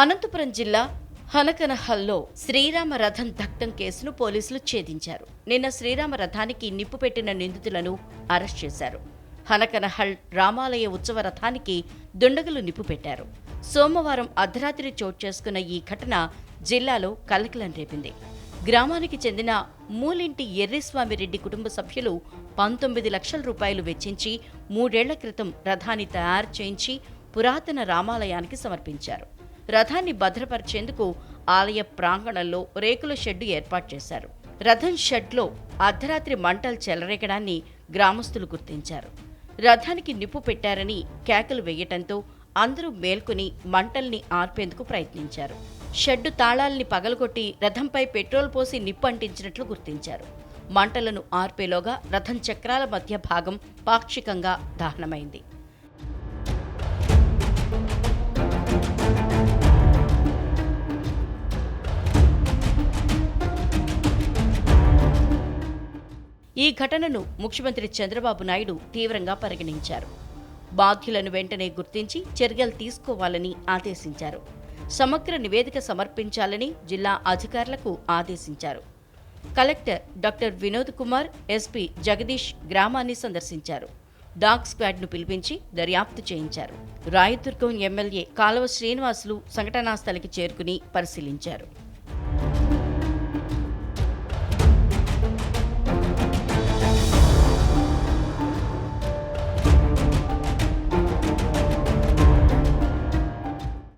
అనంతపురం జిల్లా హనకనహల్లో శ్రీరామ రథం దగ్ధం కేసును పోలీసులు ఛేదించారు. నిన్న శ్రీరామ రథానికి నిప్పు పెట్టిన నిందితులను అరెస్ట్ చేశారు. హనకనహల్ రామాలయ ఉత్సవ రథానికి దుండగులు నిప్పు పెట్టారు. సోమవారం అర్ధరాత్రి చోటు చేసుకున్న ఈ ఘటన జిల్లాలో కలకలం రేపింది. గ్రామానికి చెందిన మూలింటి ఎర్రిస్వామిరెడ్డి కుటుంబ సభ్యులు పంతొమ్మిది లక్షల రూపాయలు వెచ్చించి మూడేళ్ళ క్రితం రథాన్ని తయారు చేయించి పురాతన రామాలయానికి సమర్పించారు. రథాన్ని భద్రపరిచేందుకు ఆలయ ప్రాంగణంలో రేకుల షెడ్డు ఏర్పాటు చేశారు. రథం షెడ్లో అర్ధరాత్రి మంటలు చెలరేగడాన్ని గ్రామస్తులు గుర్తించారు. రథానికి నిప్పు పెట్టారని కేకలు వేయటంతో అందరూ మేల్కొని మంటల్ని ఆర్పేందుకు ప్రయత్నించారు. షెడ్డు తాళాల్ని పగలగొట్టి రథంపై పెట్రోల్ పోసి నిప్పు అంటించినట్లు గుర్తించారు. మంటలను ఆర్పేలోగా రథం చక్రాల మధ్య భాగం పాక్షికంగా దహనమైంది. ఈ ఘటనను ముఖ్యమంత్రి చంద్రబాబు నాయుడు తీవ్రంగా పరిగణించారు. బాధ్యులను వెంటనే గుర్తించి చర్యలు తీసుకోవాలని ఆదేశించారు. సమగ్ర నివేదిక సమర్పించాలని జిల్లా అధికారులకు ఆదేశించారు. Collector doctor Vinod Kumar SP Jagadish గ్రామాన్ని సందర్శించారు. డాగ్ స్క్వాడ్ను పిలిపించి దర్యాప్తు చేయించారు. రాయదుర్గం ఎమ్మెల్యే కాలువ శ్రీనివాసులు సంఘటనా స్థలికి చేరుకుని పరిశీలించారు.